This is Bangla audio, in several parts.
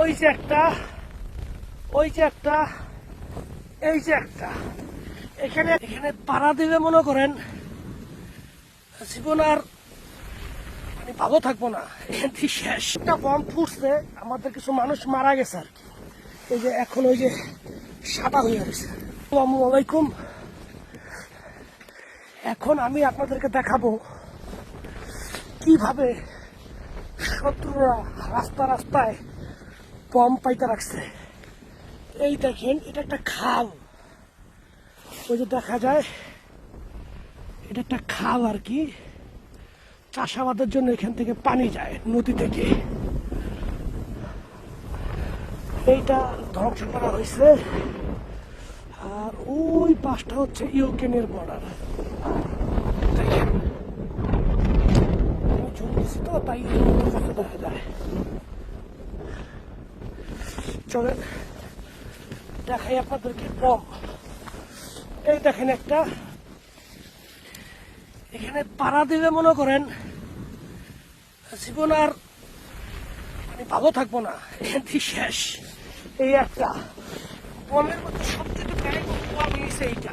ওই যে একটা, ওই যে একটা, এই যে একটা। এখানে এখানে পাড়া দিবে মনে করেন, জীবন আর ভালো থাকব না। এখান শেষ একটা বম ফুটছে, আমাদের কিছু মানুষ মারা গেছে আর কি। এই যে এখন ওই যে সাদা হয়ে গেছে। আলাইকুম। এখন আমি আপনাদেরকে দেখাবো কীভাবে শত্রুরা রাস্তা রাস্তায় বম পাইতে রাখছে এই দেখেন, এটা একটা খাল। ওই যে দেখা যায়, এটা একটা খাল আর কি। চাষাবাদের জন্য এখান থেকে পানি যায় নদী থেকে। এইটা ধ্বংস করা হয়েছে। আর ওই পাশটা হচ্ছে ইউক্রেনের বর্ডার দেখেন তো, তাই দেখা যায় চলেন, দেখাই আপনাদেরকে বম এই দেখেন একটা, এখানে পাড়া দিলে মনে করেন, জীবন আর মানে ভালো থাকব না। এখান শেষ। এই একটা বমের মধ্যে সবচেয়ে ব্যয়বহুল নিয়েছে এইটা।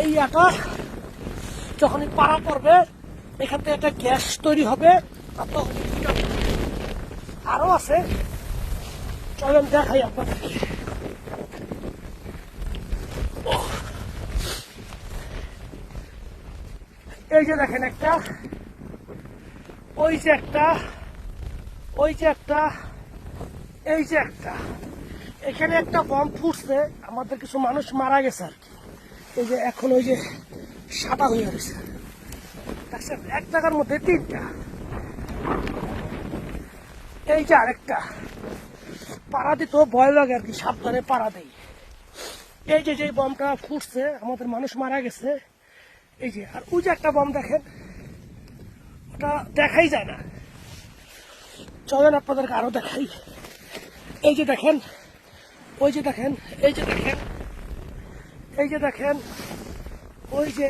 এই এই যখনই পাড়া পড়বে এখান একটা গ্যাস তৈরি হবে। আর আরও আছে। চলেন দেখাই আপনাদেরকে। এই যে দেখেন একটা, ওই যে একটা, ওই যে একটা, এই যে একটা। এখানে একটা বম ফুটছে, আমাদের কিছু মানুষ মারা গেছে আর কি। এই যে এখন ওই যে সাদা হয়ে গেছে। দেখছেন এক জায়গার মধ্যে তিনটা। এই যে আরেকটা। পাড়া দিত ভয় লাগে আর কি, সাবধানে পাড়া দেই। এই যে যে বমটা ফুটছে, আমাদের মানুষ মারা গেছে। এই যে, আর ওই যে একটা বম দেখেন, ওটা দেখাই যায় না। চলেন আপনাদেরকে আরও দেখাই। এই যে দেখেন, ওই যে দেখেন, এই যে দেখেন, এই যে দেখেন, ওই যে